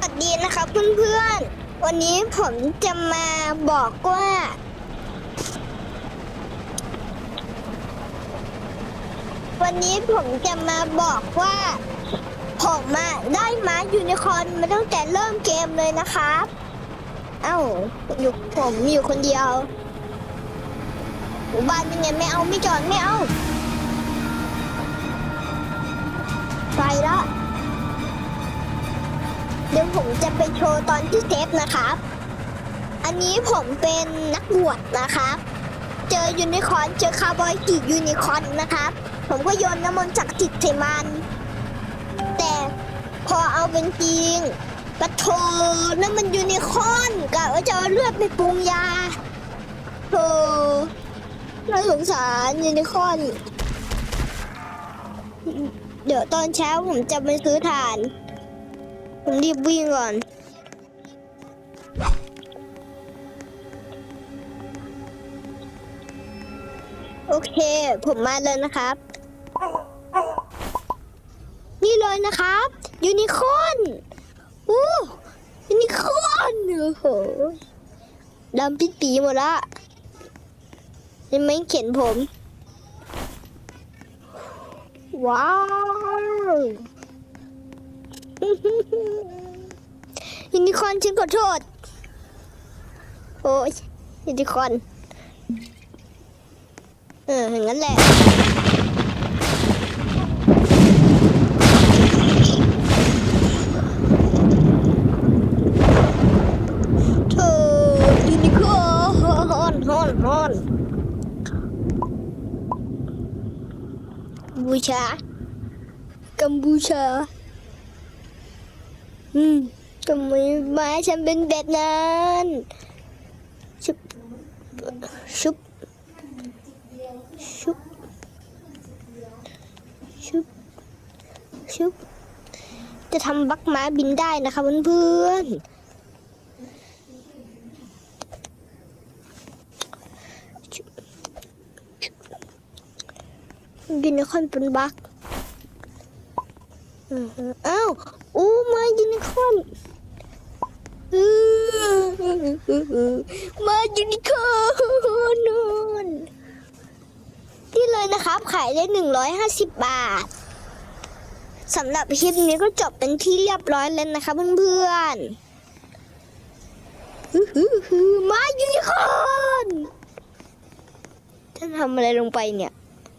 วัสดีนะครับเพื่อนๆ วันนี้ผมจะมาบอกว่า วันนี้ผมจะมาบอกว่า ผมอะได้ม้ายูนิคอร์นมาตั้งแต่เริ่มเกมเลยนะครับ เอ้าอยู่ผมอยู่คนเดียวบ้านยังไงไม่เอาไม่จอดไม่เอา ผมจะไปโชว์ตอนที่เซฟนะครับ อันนี้ผมเป็นนักบวชนะครับ เจอยูนิคอร์นเจอคาร์บอยกียูนิคอร์นนะครับ ผมก็โยนน้ำมนต์จากจิตใส่มัน แต่พอเอาเป็นจริงปะโถนั่นมันยูนิคอร์นกะว่าจะเอาเลือดไปปรุงยาโธ่น่าสงสารยูนิคอร์นเดี๋ยวตอนเช้าผมจะไปซื้อถ่าน ผมรีบวิ่งก่อน โอเค ผมมาเลยนะครับ นี่เลยนะครับ ยูนิคอร์นอู้ยูนิคอร์นโอ้โหดำปิดปีหมดละยังไม่เข็นผม ว้าว ยูนิคอร์นฉันขอโทษ โอ้ยยูนิคอร์นเอออย่างนั้นแหละเธอยูนิคอร์นฮอนฮอนฮอนบูชากัมพูชา อืมทำไมไม้ฉันเป็นแบบนั้นชุบชุบชุบชุบชุบจะทำบักม้าบินได้นะคะเพื่อนๆชุบชุบยูนิคอนเป็นบัก อ้าวอู้มายูนิคอนมายูนิคอนนู่นที่เลยนะครับ ขายได้150บบาทสำหรับคลิปนี้ก็จบเป็นที่เรียบร้อยแล้วนะคะเพื่อนๆมายูนิคอนท่านทำอะไรลงไปเนี่ย